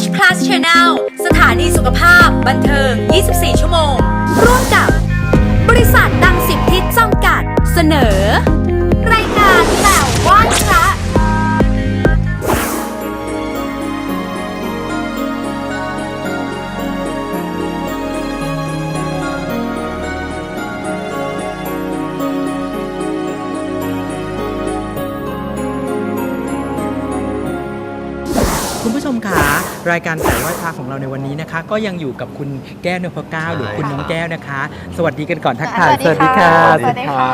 H Plus Channel สถานีสุขภาพ บันเทิง 24 ชั่วโมง ร่วมกับ บริษัทดังสิบทิศจำกัด เสนอ รายการ รายการแต่ไหว้พระของเราในวันนี้นะคะ ก็ยังอยู่กับคุณแก้วนพเก้าหรือคุณน้องแก้วนะคะ สวัสดีกันก่อนทักทายสวัสดีค่ะสวัสดีค่ะ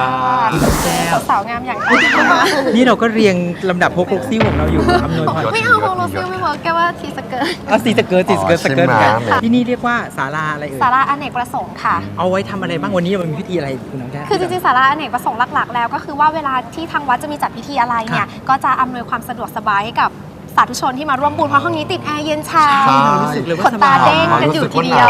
สวัสดีค่ะแก้วสาวงามอย่างนี้นะคะนี่เราก็เรียงลำดับพกลกซิ่วของเราอยู่อำนวยความไม่เอาโฮโลซิลไม่เวิร์กแกว่าทีสเกิร์ตเอาสีสเกิร์ตสีสเกิร์ตอ๋สอเกิร์ตใช่ไหมกันที่นี่เรียกว่าศาลาอะไรเอ่ยสาระอเนกประสงค์ค่ะ เอาไว้ทำอะไรบ้างวันนี้มันมีพิธีอะไรคุณน้องแก้วคือจริงๆสาระอเนกประสงค์หลักๆ แล้วก็คือว่าเวลาที่ทางวัดจะมีจัดพิธีอะไรเนี่ยก็จะอำนวยความสะดวกสบายให้กับ สาธุชนที่มาร่วมบุญเพราะห้องนี้ติดแอร์เย็นชาใช่ รู้สึกเลยขว่านสตาบายเด้งกันอยู่ทีเดียว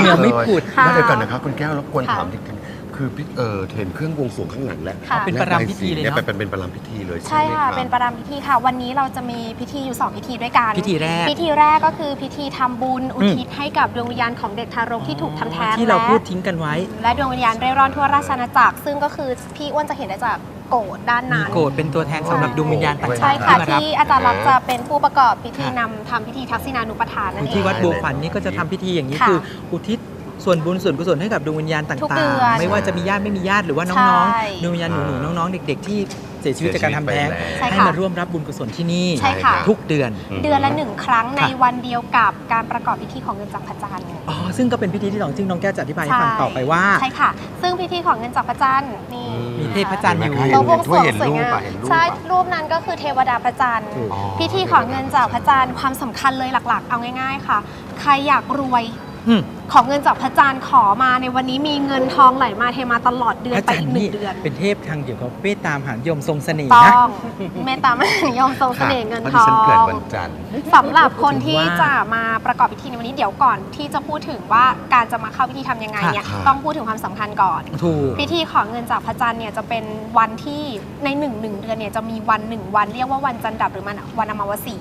เหงื่อไม่ผุด ค่ะ แล้วเดี๋ยวกันนะครับคุณแก้วรบกวนค่ะถามจริงๆ คือพี่เออเห็นเครื่องบวงสรวงข้างหลังแล้วค่ะ เป็นประรำพิธีเลยเนอะเนี่ยเป็นเป็นประรำพิธีเลยใช่ไหมค่ะ รับ เป็นประรำพิธีค่ะ วันนี้เราจะมีพิธีอยู่2พิธีด้วยกัน พิธีแรก พิธีแรกก็คือพิธีทำบุญอุทิศให้กับดวงวิญญาณของเด็กทารกที่ถูกทำแท้งที่เราและพูดทิ้งกันไว้ และดวงวิญญาณเร่ร่อนทั่วราชอาณาจักรซึ่งก็คือพี่อ้วนจะเห็นได้จากโกดด้านมีนั้น โกรธเป็นตัวแทนสำหรับดวงวิญญาณต่างๆใช่ค่ะ ที่มารับที่อาจารย์รักษณ์จะเป็นผู้ประกอบพิธีค่ะนำทำพิธีทักษิณานุปทานนั่นเอง ที่วัดบัวขวัญนี่ก็จะทำพิธีอย่างนี้ค่ะ คือ อุทิศ ส่วนบุญส่วนกุศลให้กับดวงวิญญาณต่ทุกาเดืงอนๆไม่ว่าจะมีญาติไม่มีญาติหรือว่าใช่น้องๆดวงวิญญาณหนูๆน้องๆ เด็ก ๆ ที่เสียชีวิตจากการทำแท้งใช่ให้ค่ะมาร่วมรับบุญกุศลที่นี่ใช่ค่ะทุกเดือนมเดือนละหนึ่งครั้งในค่ะวันเดียวกับการประกอบพิธีของเงินจากพระจันทร์อ๋อซึ่งก็เป็นพิธีที่สองซึ่งน้องแก้วจะอธิบายให้ฟังต่อไปว่าใช่ค่ะ ซึ่งพิธีของเงินจากพระจันทร์นี่มีเทพจันทร์อยู่โต๊ะบวงสรวงเห็นสวยรูปงามอะเห็นรูปใช่อะรูปนั้นก็คือเทวดาพระจันทร์อ๋อพิธีของเงินจากพระจันทร์ความสำคัญเลยหลัก ๆ เอาง่าย ๆ ค่ะ ใครอยากรวยอืมของเงินจากพระจันทร์ขอมาในวันนี้มีเงินทองไหลมาเทมาตลอดเดือนพระไปจันทอีกร์หนึ่นี่งเดือน เป็นเทพทางเกี่ยวกับเมตตามหานิยมทรงเสน่ห์ต้นะองเมตตามหานิยมทรงเสน่ห์เงินพราะทดิอฉันเกิดงวันจันทร์สำหรับคนที่ถึงว่าจะมาประกอบพิธีในวันนี้เดี๋ยวก่อน ที่จะพูดถึงว่าการจะมาเข้าพิธีทำยังไงเนี่ยค่ะต้องพูดถึงความสำคัญก่อนถูกพิธีของเงินจากพระจันทร์เนี่ยจะเป็นวันที่ในหนึ่งหนึ่งเดือนเนี่ยจะมีวันหนึ่งวันเรียกว่าวันจันทร์ดับหรือมันวันอมาวสี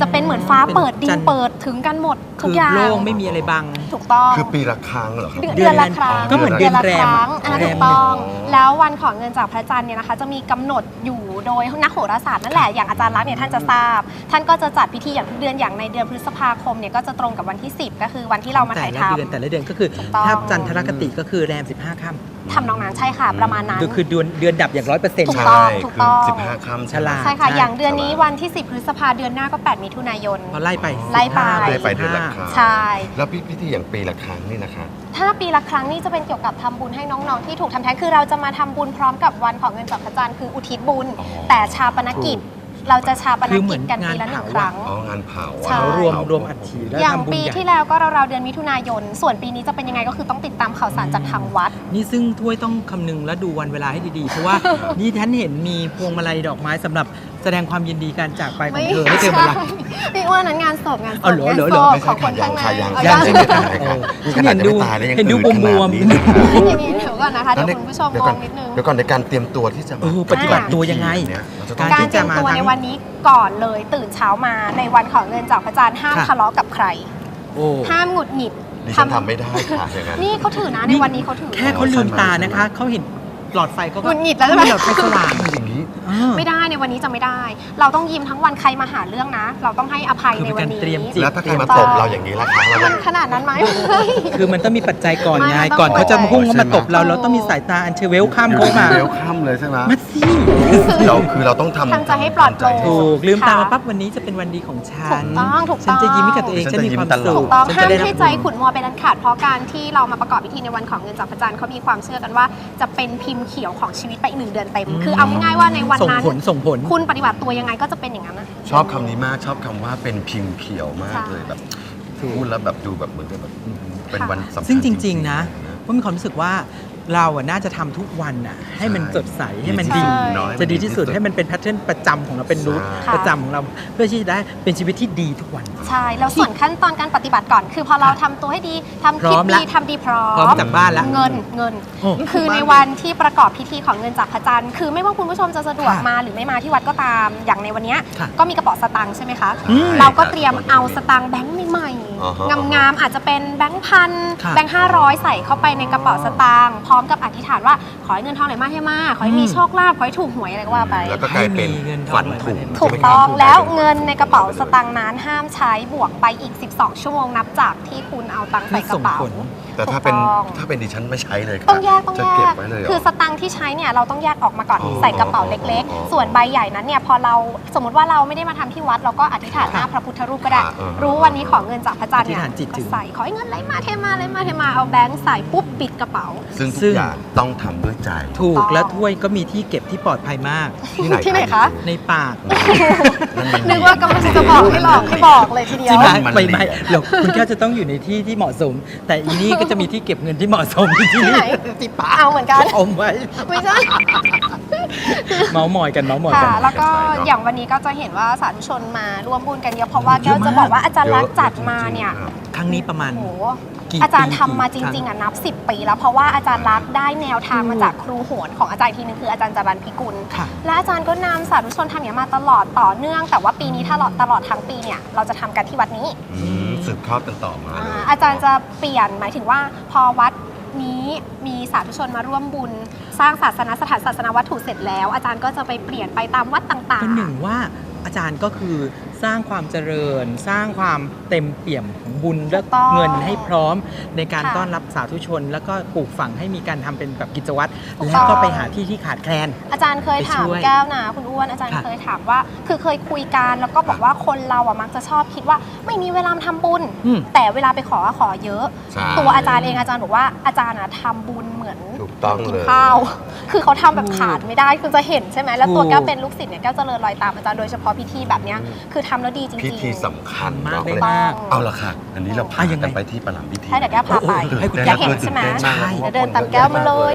จะเป็นเหมือนฟ้าเปิดดิจันนทร์เปิดถึงกันหมดทุคืกออย่างโล่งไม่มีอะไรบังถูกต้อง คือปีละครั้งเหรอครับ เดือนเดืเดืออนนละครั้งก็เหมือนเดือนแรมละครั้งอะอ่าแรถูมกต้องหนึ่งแล้ววันของเงินจากพระจันทร์เนี่ยนะคะ จะมีกำหนดอยู่ โดยนักโหราศาสตร์นั่นแหละอย่างอาจารย์รักษณ์เนี่ยท่านจะทราบ ท่านก็จะจัดพิธีอย่างทุกเดือนอย่างในเดือนพฤษภาคมเนี่ยก็จะตรงกับวันที่ 10 ก็คือวันที่เรามาแต่ถ่ายละทเดือนแต่ละเดือนก็คือถูกต้องถ้าจันทรคติก็คือแรม 15ค่ำำทำนองนั้นใช่ค่ะ ประมาณนั้นก็คือเดือนเดือนดับอย่างร้อยเปอร์เซ็นต์ถูกต้องถูกต้องสิบห้าค่ำฉลาดใช่ค่ะใช่อย่างเดือนนี้วันที่ 10 พฤษภาเดือนหน้าก็ 8 มิถุนายนพอไล่ไปไล่ไป15ไล่ไปเดือนละครั้งใช่แล้วพิพิธีอย่างปีละครั้งนี่นะคะ ถ้าปีละครั้งนี่จะเป็นเกี่ยวกับทำบุญให้น้องๆที่ถูกทำแท้งคือเราจะมาทำบุญพร้อมกับวันของเงินจากพระจันทร์คืออุทิศบุญ อ๋อ แต่ชาปนกิจ เราจะชาปนคือเหมืกิอจนกันงานปีละหนึ่งเผาครั้ง อ๋องานเผาใช่ เขารวมเผารวมอัฐิแล้วอย่างทำบุญปีใหญ่ที่แล้วก็ราวๆเดือนมิถุนายน ส่วนปีนี้จะเป็นยังไงก็คือต้องติดตามข่าวสารจากทางวัด นี่ซึ่งถ้วยต้องคำนึงและดูวันเวลาให้ดีๆ เพราะว่า นี่ท่านเห็นมีพวงมาลัยดอกไม้สำหรับ แสดงความยินดีการจากไปของเธอให้เธอมารับพี่อ้วนนั้นงานศพงานศเอาพเหรองานเหรอศเหรอพของคนข้างในยังเอายัยังงใช่ไหมคะยังนี่ฉัขนนาดเห็นจะดูไม่ตายแล้วยังเห็นดูตื่นขบนาวมดๆนี้นะคะอย่างนี้เดี๋ยวก่อนนะคะเดี๋ยวคุณผู้ชมเดี๋ยวงก่อนงนิดนึง เดี๋ยวก่อนในการเตรียมตัวที่จะมาเออปฏิบัติตัวยังไง เนี่ยเราจะต้อง การเตรียมตัวในวันนี้ก่อนเลยตื่นเช้ามาในวันของเงินจากพระจันทร์ห้ามค่ะ ทะเลาะกับใคร โอ้ ห้ามหงุดหงิดดิฉันทำไม่ได้ค่ะอย่างนั้น นี่เขาถือนะในวันนี้เขาถือ แค่เขาลืมตานะคะ เขาเห็นหลอดไฟเขาหก็งุดหงิดแล้วใช่ไหมหลอดไฟสว่างอย่างนี้อ่า ไม่ได้ในวันนี้จะไม่ได้ เราต้องยิ้มทั้งวันใครมาหาเรื่องนะ เราต้องให้อภัยคือในเป็นวักานรนี้เตรียมจิตแล้วถ้าใครมาตบเราอย่างนี้ล่ะคะเรามันขนาดนั้นไหมคือมันต้องมีปัจจัยก่อนไม่ไงมันต้องก่อนเขาจะปัจจัยพุ่งเข้ามาตบเราใช่ไหมเราต้องมีสายตาอันเชเวลข้ามเขามาเวลค่ำเลยใช่ไหมมาสิเราคือเราต้องทำทำใจให้ปลอดโปร่งถูกลืมตามาค่ะปั๊บวันนี้จะเป็นวันดีของฉันถูกต้องถูกฉันจะต้องยิ้มให้กับตัวเองฉัฉันนจะมียิ้ความมตลอดสุถูขกต้องฉันห้าจะมได้รับให้ใจขุนมัวเป็นอันขาดเพราะการที่เรามาประกอบพิธีในวันของเงินจากพระจันทร์เขามีความเชื่อกันว่าจะเป็นพิมพ์เขียวของชีวิตไปอีกหนึ่งเดือนเต็มคือเอาง่ายๆว่าในวันส่งนั้นผลส่งผล คุณปฏิบัติตัวยังไงก็จะเป็นอย่างนั้นนะชอบคำนี้มากชอบคำว่าเป็นพิมพ์เขียวมากใช่เลยแบบพูดแล้วแบบดูแบบเหมือนกับแบบเป็นวันสำคัญซึ่งจริง ๆ นะ ว่ามีความรู้สึกว่า เราอะน่าจะทำทุกวันอะให้มันสดใสให้มันดีใช่น้อยจะดีที่สุดให้มันเป็นแพทเทิร์นประจำของเราเป็นรูทค่ะประจำของเราเพื่อที่จะได้เป็นชีวิตที่ดีทุกวันใช่แล้วส่วนขั้นตอนการปฏิบัติก่อน คือพอเราทำตัวให้ดีทำคลิพร้ปอมละดีทำดีพร้อพร้อมมจากบ้านแล้วเงินเงินโอ้คือในวันที่ประกอบพิธีของเงินจากพระจันทร์คือไม่ว่าคุณผู้ชมจะสะดวกค่ะมาหรือไม่มาที่วัดก็ตามอย่างในวันเนี้ยค่ะก็มีกระเป๋าสตางค์ใช่ไหมคะอืมเราก็เตรียมเอาสตางค์แบงค์ใหม่อ่าฮะๆงามๆอาจจะเป็นแบงค์พันค่ะแบงค์ห้าร้อยใส่เข้าไปในกระเป๋าสตางค์พร้อมกับอธิษฐานว่าขอให้เงินทองไหลมาเทมาขอให้มีอืมโชคลาภขอให้ถูกหวยอะไรก็ว่าไป แล้วก็กลายเป็นให้มีเงินทองฝันถุงถูกใช่ไหมครับต้องแล้วเงินในกระเป๋าสตางค์นั้นห้ามใช้บวกไปอีก 12 ชั่วโมงนับจากที่คุณเอาตังค์ใส่กระเป๋าไม่ส่งผลแต่ถ้าเป็นถูกต้อง ถ้าเป็นดิฉันไม่ใช้เลยครับต้องแยกต้องจะแยเก็บกไว้เลยเหร คือสตังค์ที่ใช้เนี่ยเราต้องแยกออกมาก่อนอ๋อใส่กระเป๋าเล็ก อ๋อๆ ส่วนใบใหญ่นั้นเนี่ยพอเราสมมติว่าเราไม่ได้มาทำที่วัดเราก็อธิษฐานหน้าพระพุทธรูปก็ได้ อ่าอ่ารู้วันนี้ขอเงินจากพระจันทร์เนี่ยอธิษฐานจิตถึง ก็ใส่ขอให้เงินไหลมาเทมาไหลมาเทมาเอาแบงค์ใส่ปุ๊บปิดกระเป๋า ซึ่งทุซึ่กง อย่างต้องทำด้วยใจ ถูกต้องแล้วถ้วยก็มีที่เก็บที่ปลอดภัยมาก ที่ไหนที่ไหนคะ ในปากนั่นมันนึกว่ากำลังจะบอกให้หลอกให้บอกเลยทีเดียวใช่ไหมมันไม่ไม่ดีอะเดี๋ยวคุณแก้วจะต้องอยู่ในที่ที่เหมาะสม แต่อีนี่ก็จะมีที่เก็บเงินที่เหมาะสมที่ที่ไหน ที่ปากเอาเหมือนกัน อมไว้ไม่ใช่ เมาส์มอยกันเมาส์มอยกัค่ะ น แล้วก็ใช่เนอะอย่างวันนี้ก็จะเห็นว่าสาธุชนมาร่วมบุญกันเยอะเพราะว่าเยแก้อะวมาก จะบอกว่าอาจารย์รักษณ์จัดเยอะมาเนี่ยจริงๆครับ ครั้งนี้ประมาณ โอ้โหกี่อาจารย์ปีทำมาจกี่ครั้ริงงๆอะนับ 10 ปี แล้วเพราะว่าอาจารย์รักษณ์ได้แนวทางมาจากครูโหนของอาจารย์อีกทีนึงคืออาจารย์จรันพิกุล ค่ะ และอาจารย์ก็นำสาธุชนทำอย่างนี้มาตลอดต่อเนื่อง แต่ว่าปีนี้ถ้าตลอดตลอดทั้งปีเนี่ยเราจะทำกันที่วัดนี้ อืม สืบทอดกันต่อมาอ่าเลยอาจารย์จะเปลี่ยนหมายถึงว่าพอวัดนี้มีสาธุชนมาร่วมบุญ สร้างศาสนสถานศาสนวัตถุเสร็จแล้ว อาจารย์ก็จะไปเปลี่ยนไปตามวัดต่างก็ๆหนึ่งว่า อาจารย์ก็คือสร้างความเจริญ สร้างความเต็มเปี่ยมของบุญและถูกต้องเงินให้พร้อมในการค่ะต้อนรับสาธุชน แล้วก็ปลูกฝังให้มีการทำเป็นแบบกิจวัตรถูกแล้วก็ต้องไปหาที่ที่ขาดแคลน อาจารย์เคยถามไปช่วยแก้วนะคุณอ้วนอาจารย์ค่ะเคยถามว่า คือเคยคุยกันแล้วก็บอกว่าคนเราอะมักจะชอบคิดว่าไม่มีเวลามาทำบุญอืมแต่เวลาไปขออะขอเยอะใช่ตัวอาจารย์เองอาจารย์บอกว่าอาจารย์อะทำบุญเหมือนถูกต้องกินเลยข้าวคือเขาทำแบบขาดไม่ได้คือจะเห็นใช่ไหมแล้วตัวถูกแก้วเป็นลูกศิษย์เนี่ยแก้วเจะเริญรอยตามอาจารย์โดยเฉพาะพิธีแบบเนี้ยคือทำแล้วดีจริงๆ พิธีสำคัญมากเนาะได้เลยมากเอาละค่ะ อันนี้เราพาอะยังไง กันไปที่ประหลัมพิธีให้เดี๋ยวแก้วพาไปโอ้โหให้คุณ อยากเห็นใช่ไหมตื่นเต้นากเดี๋ยวเดินตามแก้วมาเลย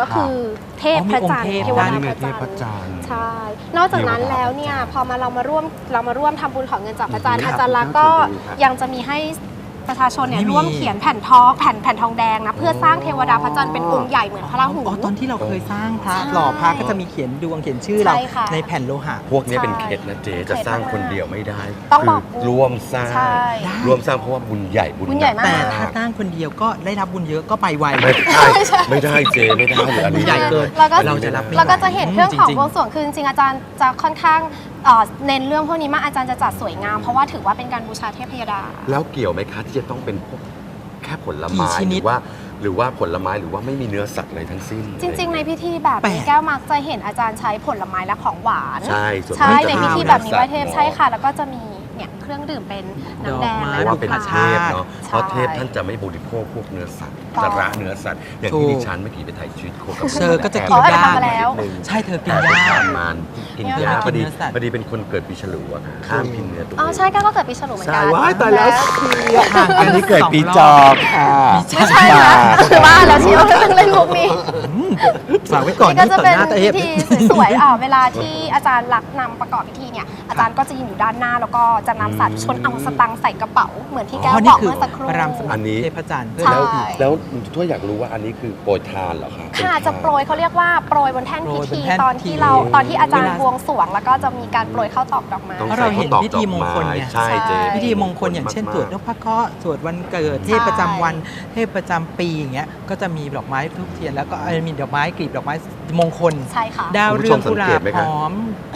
ก็คือเทพพระจันทร์อ๋อมีองค์เทพเทวดานี่พไงระเทจันพทพระร์จันทร์ใช่ นอกจากนั้นเทวดาแล้วเนี่ยพระจันทร์พอมาเรามาร่วมเรามาร่วมทำบุญของเงินจากพระจันทร์ครับอาจารย์ลักษณ์ก็ครับยังจะมีให้ ประชาชนเนี่ยนี่มีร่วมเขียนแผ่นทองแผ่นแผ่นทองแดงนะเพื่อสร้างเทวดาพระจันทร์เป็นองค์ใหญ่เหมือนพระราหู อ๋อตอนที่เราเคยสร้างพระใช่หล่อพระก็จะมีเขียนดวงเขียนชื่อเราใช่ค่ะ ในแผ่นโลหะ พวกนี้เป็นใช่เคล็ดนะเจ๊จะสร้างคนเดียวไม่ได้ต้องบอกคืร่วมสร้าง ใช่ได้ร่วมสร้างเพราะว่าบุญใหญ่บุญบุญใหญ่มาก แต่ถ้าสร้างคนเดียวก็ได้รับบุญเยอะก็ไปไว ไม่ได้ไม่ได้เจ๊ไม่ได้เลยอันนี้ ใหญ่เกินแล้วก็ เราจะรับไม่ไหวแล้วก็จะเห็นเครื่องของจริงๆบวงสรวงคือจริงๆอาจารย์จะค่อนข้าง เอ่อเน้นเรื่องพวกนี้มากอาจารย์จะจัดสวยงาม เพราะว่าถือว่าเป็นการบูชาเทพยดา แล้วเกี่ยวไหมคะที่จะต้องเป็นพวกแค่ผลกี่ไม้ชหนิรืด อว่า หรือว่าผลไม้หรือว่าไม่มีเนื้อสัตว์อะไรทั้งสิ้นจริง ๆ ในพิธีแบบนี้แปลกแก้วมักจะเห็นอาจารย์ใช้ผลไม้และของหวาน ใช่ส่วนใช่มากจะในมีพิธีนื้อแบบนี้ไหว้สัตเทพนาะใช่ค่ะ แล้วก็จะมี เนี่ยเครื่องดื่มเป็นน้ำแดงดอกไม้เพราะว่าเป็นน้ำเทปลาพเนาะใช่เพราะเทพท่านจะไม่บริโภคพวกเนื้อสัตว์ถูกสาระเนื้อสัตว์ อย่างถูที่กดิฉันเมื่อกี้ไปถ่ายชีวิตโคกับเธอก็จะกิอ๋นอแต่ยากทำมาแล้วใช่เธอกินแต่ยากประมาณกินเนี่ยยากค่ะพอดีกินเนื้อสัตว์ พอดีเป็นคนเกิดปีฉลูอะค่ะห้ามกินเนื้อตัวอ๋อเองใช่แก้วก็เกิดปีฉลูเหมือนใช่กันว้ายตายแล้วะอันนี้เกิดปีจอค่ะไม่ใช่นะคือว่าแล้วเชียวเรื่องเล่นมุกนี้ ฝากไว้ก่อนนี่ก็ที่จะต่อเป็นหน้าเทพิพ ธีสวยๆอ่าเวลาที่อาจารย์ลักษณ์นำประกอบพิธีเนี่ยอา จารย์ก็จะยืนอยู่ด้านหน้า แล้วก็จะนำสาธุชนเอาสตังค์ใส่กระเป๋าเหมือนที่แก้วอ๋อบนี่อกคือเมื่อสักครู่ พระรามสมุทอัรนนี้ เทพจันทร์เพื่อ ใช่ แล้วแล้วทั่วยอยากรู้ว่าอันนี้คือโปรยทานเหรอคะเป็นค่ะทานจะโปรยเขาเรียกว่าโปรยบนแท่นพิธีโปรยบนแท่นตอนที่เราพิธี ตอนที่อาจารย์เวลาบวงสรวง แล้วก็จะมีการโปรยข้าวตอกดอกไม้ ต้องเพราะเราเห็นใส่ข้วตอกพิธีมงคลไง ดอกไม้ใช่เจ๊ พิธีมงคลอย่างเช่นมกๆสวดนพเคราะห์สวดวันเกิด เทพประจำวัน เทพประจำปีอย่างเงี้ยก็จะมีดอกไม้ทุกเทียนแล้วก็เอ่อมีดอกไม้กลีบดอกไม้มงคล ใช่ค่ะ ดาวเรืองกุหลาบคุณผู้ชมสังเกตไหมหครับอมละ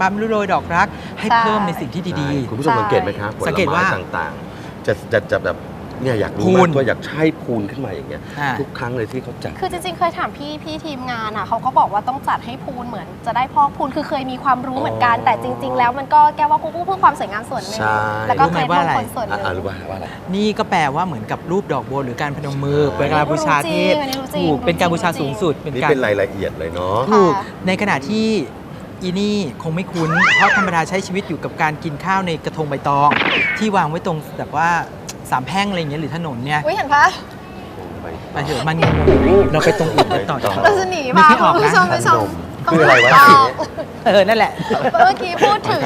บำรุโรยดอกรัก ให้ใช่เพิ่มในสิ่งที่ดีใช่คุณผู้ชมสังเกตไหมครับผลสังเกตไม้ว่าต่างๆ จะจะจะแบบเนี่ยอยากรู้พูมากนว่าอยากใช้พูนขึ้นมาอย่างเงี้ยอ่า ทุกครั้งเลยที่เขาจัด คือจริงๆ เคยถามพี่พี่ทีมงานอะเขาก็บอกว่าต้องจัดให้พูนเหมือนจะได้พอกพูนคือเคยมีความรู้เหมือนกัน อ๋อแต่จริง ๆ แล้วมันก็แก้ว่ากูเพื่อความสวยงามส่วนหนึ่งใช่ แล้วก็รู้เคไหมล็ดว่ามงอะไรคลส่วนหอะนึ่ง อะรู้ว่าว่าอะไร นี่ก็แปลว่าเหมือนกับรูปดอกบัวหรือการพนมมือใช่ เป็นการบูชาเทพอันนี้รู้จริงถูกเป็นการบูชารู้จริงสูงสุดเป็นนี่การเป็นรายละเอียดเลยเนาะ ถูกค่ะ ในขณะที่ อีนี่คงไม่คุ้น เพราะธรรมดาใช้ชีวิตอยู่กับการกินข้าวในกระทงใบตอง ที่วางไว้ตรงแบบว่าสามแพร่งอะไรอย่างเงี้ยหรือถนนเนี่ยอุ้ยเห็นปะไปเถอะมันงงเราไปตรงอื่นกันต่อดีกว่า เราจะหนีนึกพาไม่ออกคุณนะผู้ชมไปชมคืออะไรวะตงเออ นั่นแหละเมื่อกี้พูดถึงแ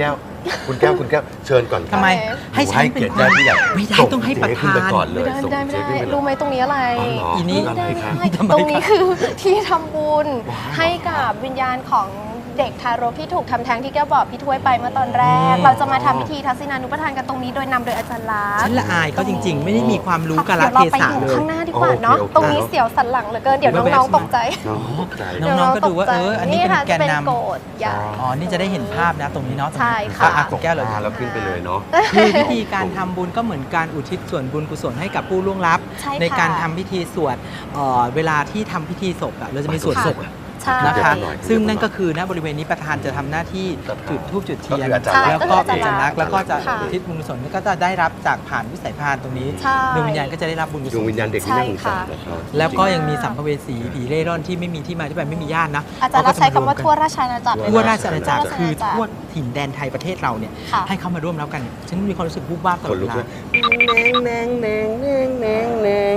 ครับค่ะคุณแก้ว คุณแก้วคุณแก้วเชิญก่อนครับทำไมให้ฉันให้เป็เกีนยรติได้ที่อยากไม่ได้ส่ต้องให้ประเจ๊ขึ้นธาไปนก่อนเลไม่ยได้ส่งไม่ได้ไม่เจ๊ได้ขึ้นไปเลยรู้ไหมตรงนี้อะไรอ๋อเหรออีนี่ไม่ได้อะไรครับไม่ได้ทำไมตรงนี้คะคือที่ทำบุญว้าวให้กับวิญญาณของเด็กทารกที่ถูกทำแท้งที่แก้วบอกพี่ถ้วยไปเมื่อตอนแรกอืมเราจะมาทำพิธีทักษิณานุปทานกันตรงนี้โดยนำโดยอาจารย์ลักษฉันณ์ละอายเขาจริง ๆ ไม่ได้มีความรู้กาลเดี๋ยวเทเราไปศะอยู่เลยข้างหน้า ดีกว่าเนาะโอเคโอเคตรงนี้เสียวสันหลังเหลือเกิน เดี๋ยวเดี๋ยวน้องแวะๆตกใจ น้องตกใจน้องๆก็ดูว่าเอออันนี้เป็นค่ะแกนนำจะเป็นโกดใหญ่อ๋อ นี่จะได้เห็นภาพนะตรงนี้เนาะใช่ค่ะอ่คุณแก้วเหรออ่าแล้วขึ้นไปเลยเนาะคือวิธีการทำบุญก็เหมือนการอุทิศส่วนบุญกุศลให้กับผู้ล่วงลับใช่ค่ะในการทำพิธีสวดเอ่อเวลาที่ทำพิธีศพอะเราจะมีสวดศพ ใช่ นะคะเดี๋ยวหน่อยซึ่งนั่นก็คือณบริเวณนี้ประธานจะทำหน้าที่จุดธูปจุดเทียนก็คืออาจารย์แล้วก็ใช่เป็นก็คืออาจารย์ลักษณ์แล้วก็จะค่ะอุทิศบุญกุศลก็จะได้รับจากผ่านวิสัยพานตรงนี้ใช่ ดวงวิญญาณก็จะได้รับบุญกุศดวงล วิญญาณเด็กที่น่าสงสารนะครับแล้วก็ยังมีสัมภเวสีผีเร่ร่อนที่ไม่มีที่มาที่ไปไม่มีญาตินะอาจารย์รักใช้คำว่าทั่วราชอาณาจักรเลยทั่วนะ ราชอาณาจักรทั่วราชคืออาณาจักรทั่วถิ่นแดนไทยประเทศเราเนี่ยค่ะ ให้เขามาร่วมแล้วกัน ฉันมีความรู้สึกวูบวาบตลคอนดลุเวกลาเลย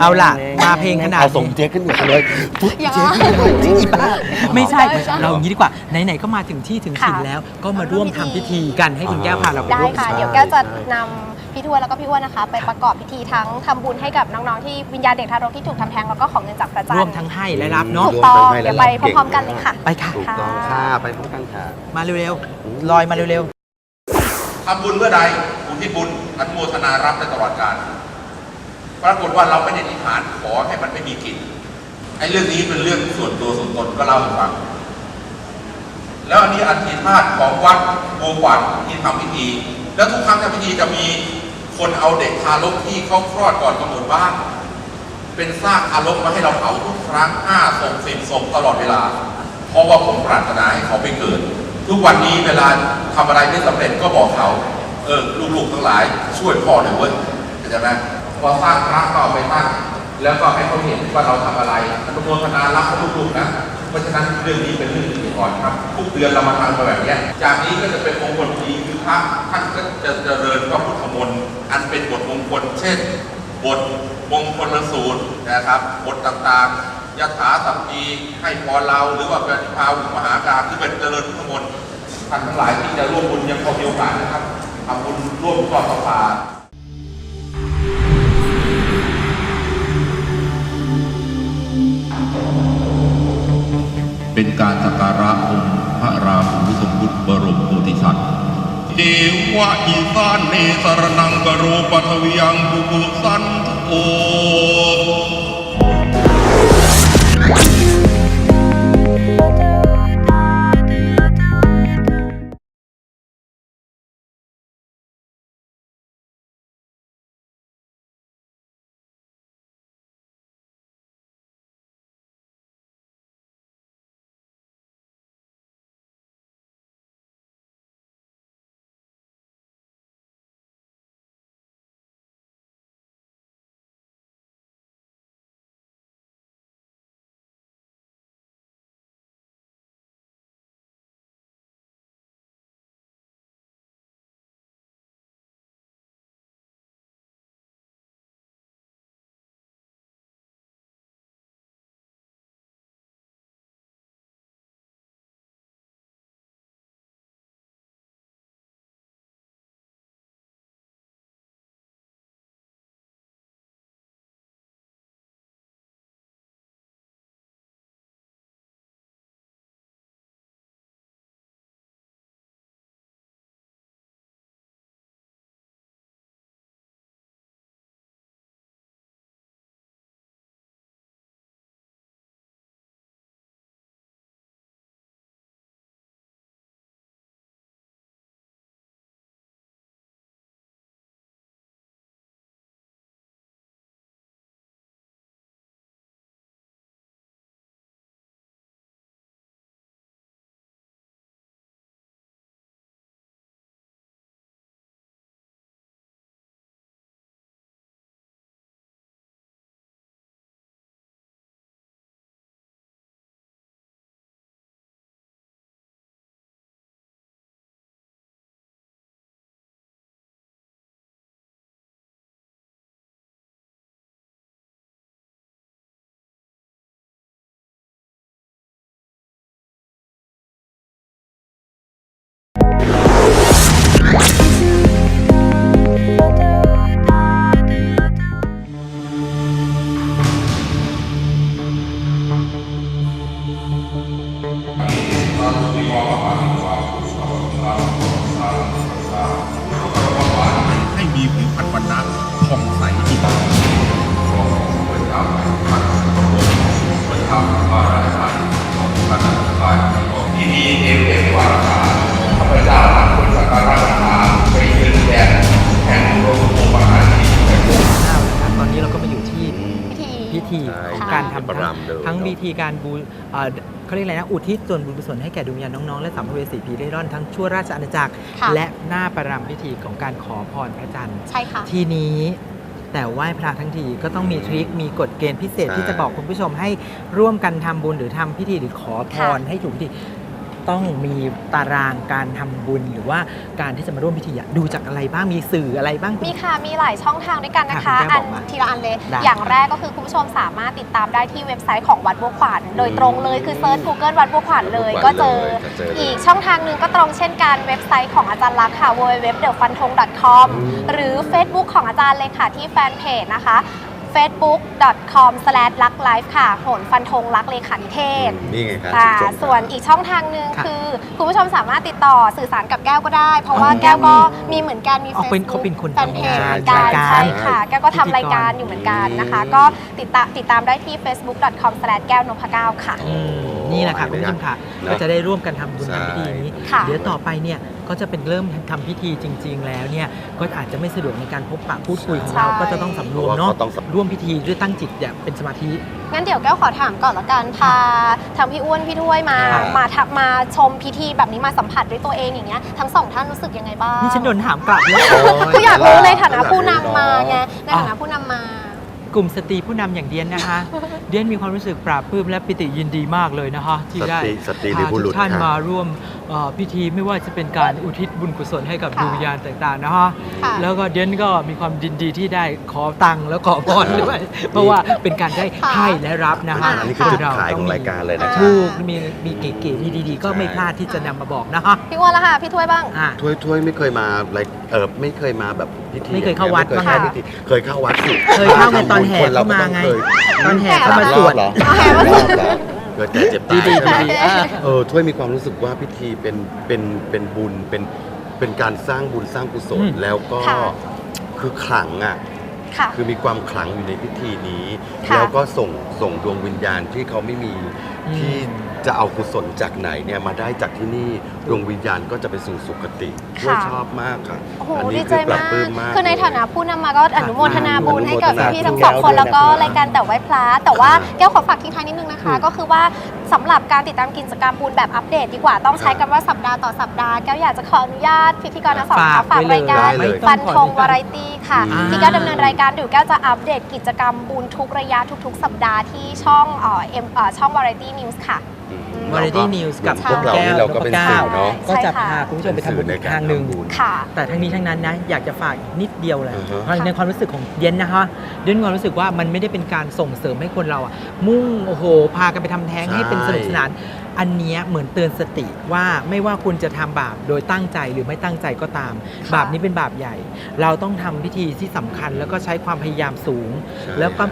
เอาล่ะมาเพลงขนาดนี้เอาส่งเจ๊ขึ้นมาเลยปุ๊บอย่าเจ๊ขึ้นมาเลยจริงป่ะไม่ใช่ไม่ใช่เราอย่างนี้ดีกว่าไหนๆก็มาถึงที่ถึงค่ะถิ่นแล้ว ก็มาร่วมทำพิธีกันให้คุณแก้วพาเราไปได้ร่วมค่ะใช่เดี๋ยวแก้วจะใช่นำพี่ทวนแล้วก็พี่อ้วนนะคะ ไปประกอบพิธีทั้งทำบุญให้กับน้องๆที่วิญญาณเด็กทารกที่ถูกทำแท้งแล้วก็ของเงินจากพระจันทร่วมร์ทั้งให้และรับเนาะถูกต้องเดี๋ยวไปพร้อมๆกันเลยค่ะ ไปค่ะ ถูกต้องค่ะไปพร้อมกันค่ะ มาเร็วๆลอยมาเร็วทำบุญเมื่อใดอุทิศบุญอนุโมทนารับได้ตลอดกาลปรากฏว่าเราไม่ได้อธิษฐานขอให้มันไม่มีกลิ่น ไอ้เรื่องนี้เป็นเรื่องส่วนตัวส่วนตนก็เล่าให้ฟัง แล้วอันนี้อัฐิธาตุของวัดโบววันที่ทำพิธี แล้วทุกครั้งทำพิธีจะมีคนเอาเด็กทารกที่เขาคลอดก่อนกำหนดบ้านเป็นซากทารกมาให้เราเผาทุกครั้งห้าศพสิบศพตลอดเวลา เพราะว่าผมปรารถนาให้เขาไปเกิด ทุกวันนี้เวลาทำอะไรไม่สำเร็จก็บอกเขา เออลูกๆทั้งหลาย ช่วยพ่อหน่อยเว้ยเข้าใจไหมพอสร้างพระก็เอาไปตั้ง แล้วก็ให้เขาเห็นว่าเราทำอะไรอนุโมทนารับลูกๆนะ เพราะฉะนั้นเรื่องนี้เป็นเรื่องละเอียดอ่อนครับ ทุกเดือนเรามาทำกันแบบนี้จากนี้ก็จะเป็นมงคลดีคือพระท่านก็จะเจริญพระพุทธมนต์อันเป็นบทมงคล เช่น บทมงคลสูตรนะครับ บทต่างๆยถาสัพพีให้พรเราหรือว่าเป็นพาหุมหาการที่เป็นเจริญพุทธมนต์ท่านทั้งหลายที่จะร่วมบุญยังพอมีโอกาสนะครับทำบุญร่วมทอดประปา เป็นการสักการะองค์พระราหูทรงพุทธบรมโพธิสัตว์เดวะอีสานเนสรนังกโรปัทวิยังบุบุสันโอ ของการทำประรำเดิมทั้งพิธีการบูเอ่อเขาเรียกอะไรนะอุทิศส่วนบุญกุศลให้แก่ดวงวิญญาณน้องๆ และสัมภเวสีผีเร่ร่อนทั้งชั่วราชอาณาจักรค่ะและหน้าประรำพิธีของการขอพรพระจันทร์ใช่ค่ะทีนี้แต่ไหว้พระทั้งทีก็ต้องมีทริค มีกฎเกณฑ์พิเศษใช่ที่จะบอกคุณผู้ชมให้ร่วมกันทำบุญหรือทำพิธีหรือขอพรค่ะให้ถูกพิธี ต้องมีตารางการทำบุญ หรือว่าการที่จะมาร่วมพิธีอะดูจากอะไรบ้างมีสื่ออะไรบ้าง มีค่ะ มีหลายช่องทางด้วยกันนะคะ ค่ะคุณแก้วอับอกมาทีละอันเลย ได้อย่างแรกก็คือคุณผู้ชมสามารถติดตามได้ที่เว็บไซต์ของวัดบัวขวัญโดยตรงเลยคือเซิร์ช Google วัดบัวขวัญเลย ก็เจอ ก็เจอเลย อีกช่องทางหนึ่งก็ตรงเช่นกันเว็บไซต์ของอาจารย์ลักษณ์ค่ะ www.thefuntong.com หรือ Facebook ของอาจารย์เลยค่ะที่แฟนเพจนะคะ facebook.com slash ลักไลฟ์ค่ะโหนฟันธงรักเลขานิเทศนี่ไงครับค่ะคุณผู้ชมครับส่วนอีกช่องทางหนึ่งค่ะคือ คุณผู้ชมสามารถติดต่อสื่อสารกับแก้วก็ได้ เพราะว่าอ๋อแก้วก็มีเหมือนกันมี อ๋อเป็น Facebook เขาเป็นคนแฟนเพจทำเหมือนกันรายการใช่ค่ะ แก้วก็พิธีทำกรรายการอยู่เหมือนกันนะคะ อืม ก็ติดตามติดตามได้ที่ facebook.com แก้วนพเก้าค่ะ อืมนี่แหละค่ะคุณผู้ชมค่ะนะก็จะได้ร่วมกันทำบุญใช่ทำพิธีนี้ค่ะเดี๋ยวต่อไปเนี่ยก็จะเป็นเริ่มทำพิธีจริง ๆ แล้วเนี่ยก็อาจจะไม่สะดวกในการพบปะพูดคุยของเราใช่ก็จะต้องสำรวมเนาะเพราะว่าเขาต้องสำร่วมพิธีด้วยตั้งจิตอย่างเป็นสมาธิงั้นเดี๋ยวแก้วขอถามก่อนละกันพาทางพี่อ้วนพี่ถ้วยมาค่ะมาทักมาชมพิธีแบบนี้มาสัมผัสด้วยตัวเองอย่างเงี้ยทั้งสองท่านรู้สึกยังไงบ้างนี่ฉันโดนถามกลับแล้วคืออยากรู้ในฐานะผู้นำอยากรู้มาไงเนอะในฐานะผู้นำมา กลุ่มสตรีผู้นำอย่างเดียนนะคะ เดียนมีความรู้สึกปราบปลื้มและปิติยินดีมากเลยนะคะที่ได้สตรีสตรีหรือพาบุทุรุกษท่านค่ะมาร่วมเอ่อพิธีไม่ว่าจะเป็นการอุทิศบุญกุศลให้กับค่ะดวงวิญญาณต่างๆนะคะค่ะแล้วก็เดียนก็มีความยินดีที่ได้ขอตังค์แล้วขอพรด้วยเพราะว่าเป็นการได้ค่ะให้และรับนะคะอันนี้คือจุดขายของรายการเลยนะคะถูกมีมีเก๋ๆมีดีๆก็ไม่พลาดที่จะนำมาบอกนะคะพี่อ้วนละค่ะพี่ถ้วยบ้างอะถ้วยถ้วยไม่เคยมาอะไร เออไม่เคยมาแบบพิธีไม่เคยเข้าวัดไม่เคยบ้างเข้านะพิธีเคยเข้าวัดสิเคยเข้าไงตอนแห่คนรเข้ามาก็ต้ไงเคยตอนแห่เข้ามาสวด รอบเหรอแห่มาสวด รอบเหรอเกิดแก่เจ็บตายดีๆใช่ไหม ดีๆเออเออถ้วยมีความรู้สึกว่าพิธีเป็นเป็นเป็นบุญเป็นเป็นการสร้างบุญสร้างกุศลอืม แล้วก็ค่ะ คือขลังอะ ค่ะ คือมีความขลังอยู่ในพิธีนี้ ค่ะแล้วก็ส่งส่งดวงวิญญาณที่เขาไม่มีอืมที่ จะเอากุศลจากไหนเนี่ยมาได้จากที่นี่ดวงวิญญาณก็จะไปสู่สุคติค่ะด้วยชอบมากค่ะ โอ้โหอัดีนี้ใจคือปรับมากปลื้มมาก คือในฐานะผู้นำมาก็อนุโมทนาบุญให้กับอนุโมทนาพี่ๆทั้งสองคนด้วยแล้วก็นะครับรายการแต่ไหว้พระแต่ว่าค่ะแก้วขอฝากทิ้งท้ายนิดนึงนะคะ ก็คือว่าสำหรับการติดตามกิจกรรมบุญแบบอัปเดตดีกว่าต้องใช้กันว่าสัปดาห์ต่อสัปดาห์แก้วอยากจะขออนุญาตพิธีกรทั้งสองฝากค่ะฝากไว้เลยรายการได้เลย ฟันธงวาไรตี้ค่ะ อ่า ที่แก้วดำเนินรายการอยู่แก้วจะอัปเดตกิจกรรมบุญทุกระยะทุก ๆ สัปดาห์ที่ช่องเอ่อเอ็มเอ่อช่องวาไรตี้นิวส์ค่ะ อืม Variety News กับพวกเรานี่เราก็เป็นสื่อเนาะก็จะใช่ค่ะพาคุณผู้ชมไปทำบุญอีกทางหนึ่งเป็นสื่อในการทำบุญค่ะแต่ทั้งนี้ทั้งนั้นนะอยากจะฝากอีกนิดเดียวเลยอือฮะเพราะในความรู้สึกของเดียนนะคะเดียนมีความรู้สึกว่ามันไม่ได้เป็นการส่งเสริมให้คนเราอะมุ่งโอ้โห พากันไปทำแท้งใช่ให้เป็นสนุกสนานอันเนี้ยเหมือนเตือนสติว่าไม่ว่าคุณจะทำบาปโดยตั้งใจหรือไม่ตั้งใจก็ตามค่ะบาปนี้เป็นบาปใหญ่ เราต้องทำพิธีที่สำคัญ แล้วก็ใช้ความพยายามสูงใช่แล้วก็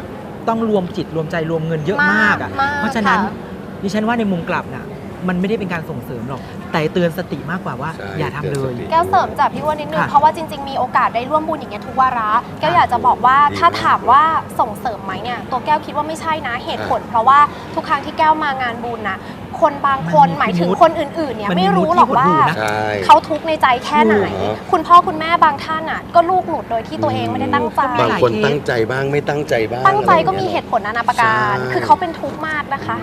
ต้องรวมจิตรวมใจรวมเงินเยอะมากอะมากเพราะฉะนั้นค่ะ ดิฉันว่าในมุมกลับน่ะมันไม่ได้เป็นการส่งเสริมหรอก แต่เตือนสติมากกว่าว่า ใช่อย่าทำเลยเตือนสติ แก้วเสริมจากพี่อ้วนนิดนึงค่ะเพราะว่าจริง ๆ มีโอกาสได้ร่วมบุญอย่างเงี้ยทุกวาระแก้วอยากจะบอกว่าดีถ้ามากถามว่าส่งเสริมไหมเนี่ยตัวแก้วคิดว่าไม่ใช่นะเหตุผล เพราะว่าทุกครั้งที่แก้วมางานบุญนะคนบางคนมันมีหมายถึงมูดคนอื่นๆเนี่ยมันมีไม่รู้มูดหรอกที่หดว่าหู่นะ ใช่ เขาทุกข์ในใจแค่ไหน ถูกเหรอคุณพ่อคุณแม่บางท่านอะก็ลูกหลุดโดยที่ตัวเองไม่ได้ตั้งใจมีบางหลายคนเคสตั้งใจบ้างไม่ตั้งใจบ้างตั้งใจก็มีอะไรเหอย่างตุงี้ยผลนานาประการ ใช่ คือเขาเป็นทุกข์มากนะคะเ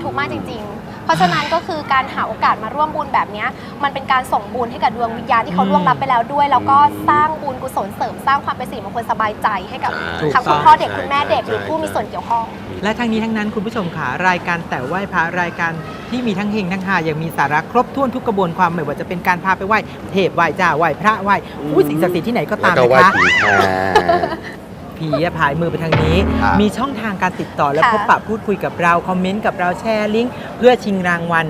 ป็นทุกข์มากจริง ๆ เพราะฉะนั้นก็คือการหาโอกาสมาร่วมบุญแบบเนี้ยมันเป็นการส่งบุญให้กับดวงวิญญาณที่เขาอืมล่วงลับไปแล้วด้วย แล้วก็สร้างบุญกุศลเสริมสร้างความเป็นสิริมงคลสบายใจให้กับใช่ทั้งคุณถูกต้องพ่อเด็กคุณแม่ใช่เด็กหรือใช่ผู้มีส่วนเกี่ยวข้อง และทั้งนี้ทั้งนั้นคุณผู้ชมค่ะรายการแต่ไหว้พระรายการที่มีทั้งเฮงทั้งหาอย่างมีสาระครบถ้วนทุกกระบวนความไม่ว่าจะเป็นการพาไปไหว้เทพไหว้เจ้าไหว้พระไหว้อุ้ยสิ่งศักดิ์สิทธิ์ที่ไหนก็แล้ตาวมก็นะไหว้คะ ผีค่ะผีอะผายมือไปทางนี้ครับมีช่องทางการติดต่อและค่ะ พบปะพูดคุยกับเรา คอมเมนต์กับเราแชร์ลิงก์เพื่อชิงรางวัล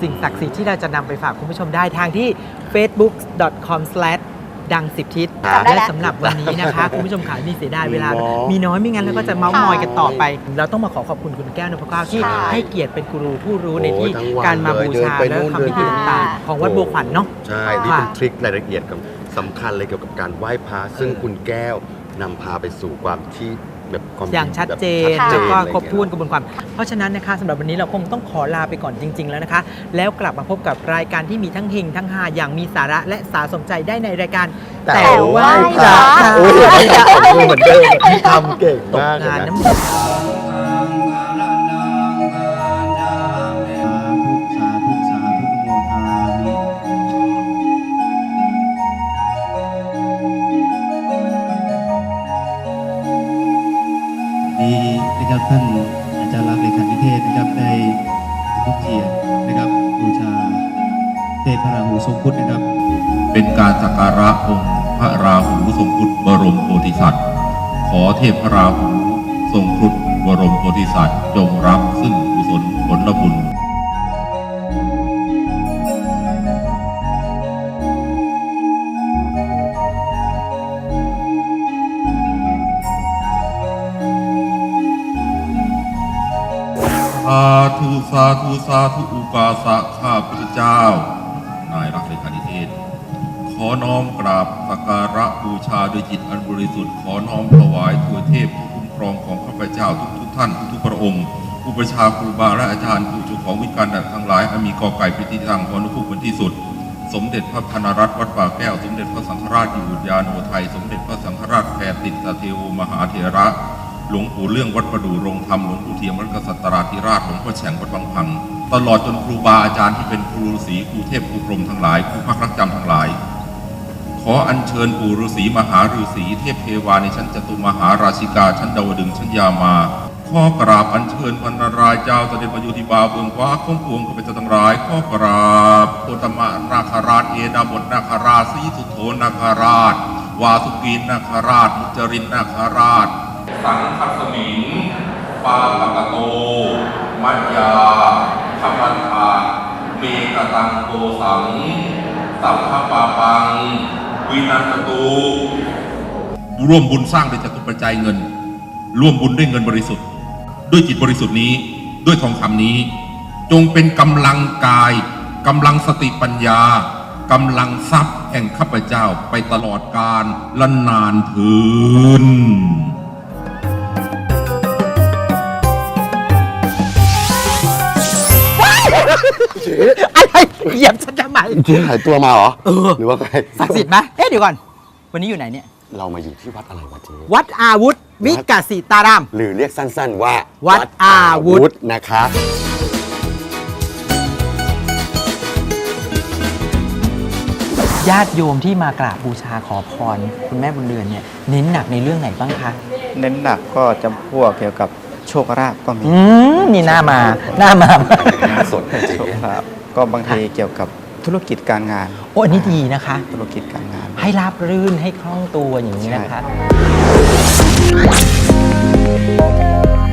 สิ่งศักดิ์สิทธิ์ที่เราจะนำไปฝากคุณผู้ชมได้ทางที่ facebook.com/ ดังสิบทิศครับและสำหรับวันนี้นะคะ คุณผู้ชมขานี่เสียดายเวลา มีน้อยไม่งั้นแล้วก็จะเมาส์มอยกันต่อไป เราต้องมาขอขอบคุณคุณแก้วนพเก้าที่ค่ะให้เกียรติเป็นกูรูผู้รู้ในโอ้ที่ทั้งวันการมาเลยบูชาเดินไปและนู่นทำพิธีเดินไปต่างๆของวัดบัวขวัญเนาะ ใช่ค่ะนี่เป็นทริครายละเอียดกับสำคัญเลยเกี่ยวกับการไหว้พระซึ่งคุณแก้ว นำพาไปสู่ความที่แบบความอย่างชัดเจนแบบชัดเจแล้วนก็อะไรครบถ้วนเงี้ยกระบวนความ เพราะฉะนั้นนะคะสำหรับวันนี้เราคงต้องขอลาไปก่อนจริง ๆ แล้วนะคะ แล้วกลับมาพบกับรายการที่มีทั้งเฮงทั้งฮาอย่างมีสาระและสาสมใจได้ในรายการแต่แต่ไหว้ไหว้พระพระ โอ้ยอันนี้ผมพูดเหมือนเดิมทำเก่งตกมากเลยงานนะ น้ำ ระราหูทรงพุทธนะครับ เป็นการสักการะองค์พระราหูทรงครุฑบรมโพธิสัตว์ ขอเทพพระราหูทรงครุฑบรมโพธิสัตว์จงรับซึ่งกุศลผลบุญสาธุสาธุสาธุอุปาสะ น้อมกราบสักการะบูชาด้วยจิตอันบริสุทธิ์ขอน้อมถวายถวยเทพผู้คุ้มครองของข้าพเจ้าทุกทุกท่านทุกพระองค์อุปชาครูบาและอาจารย์ผู้จุของวิการดัทั้งหลายให้มีกอไก่พิธีทางพอนุภุเป็นที่สุด สมเด็จพระธนรัตน์วัดป่าแก้ว สมเด็จพระสังฆราชอยู่ยาโนไทย สมเด็จพระสังฆราชแพรติตเทโวมหาเถระ หลวงปู่เรื่องวัดประดู่รงธรรมหลวงปู่เทียมวัดกษัตราธิราชหลวงพ่อแฉ่งวัดบางพังตลอดจนครูบาอาจารย์ที่เป็นครูฤาษีครูเทพครูพรมทั้งหลายครูพักรักจำทั้งหลาย ขออัญเชิญปู่ฤาษีมหาฤาษีเทพเทวาในชั้นจตุมหาราชิกาชั้นดาวดึงชั้นยามา ข้อกราบอัญเชิญพันนารายเจ้าเสด็จมาอยู่ที่บาเบืองฟ้าข้องปวงข้าพเจ้าทั้งหลายขอกราบโคตมะนาคาราชเอดาบทนาคาราชสีสุโธนาคาราช วาสุกีนนาคาราชมุจรินนาคาราช สังคัสมิงปาปะกโต มัจยาขมันทาเมกตังโกสัง สัพพปาปัง วินันตตูร่วมบุญสร้างโดยจตุปัจจัยเงิน ร่วมบุญด้วยเงินบริสุทธิ์ ด้วยจิตบริสุทธิ์นี้ ด้วยทองคำนี้ จงเป็นกำลังกายกำลังสติปัญญากำลังทรัพย์แห่งข้าพเจ้าไปตลอดกาลละนานถืน อะไรเหยียบฉันทำไมเจ๊หายตัวมาเหรอ เออหรือว่าไงศักดิ์สิทธิ์ไหมเอ๊ะเดี๋ยวก่อน วันนี้อยู่ไหนเนี่ย เรามาอยู่ที่วัดอะไรวะเจ๊ วัดอาวุธ วิกาสิตาราม หรือเรียกสั้นๆว่าวัดอาวุธ นะคะญาติโยมที่มากราบบูชาขอพร คุณแม่บุญเรือนเนี่ยเน้นหนักในเรื่องไหนบ้างคะ เน้นหนักก็จำพวกเกี่ยวกับโชคลาภก็มีอืมนี่หน้ามาหน้ามาสดเจ๊โชคลาภก็บางทีเกี่ยวกับธุรกิจการงานโอ้อันนี้ดีนะคะ ธุรกิจการงาน ให้ราบรื่นให้คล่องตัวอย่างนี้นะคะใช่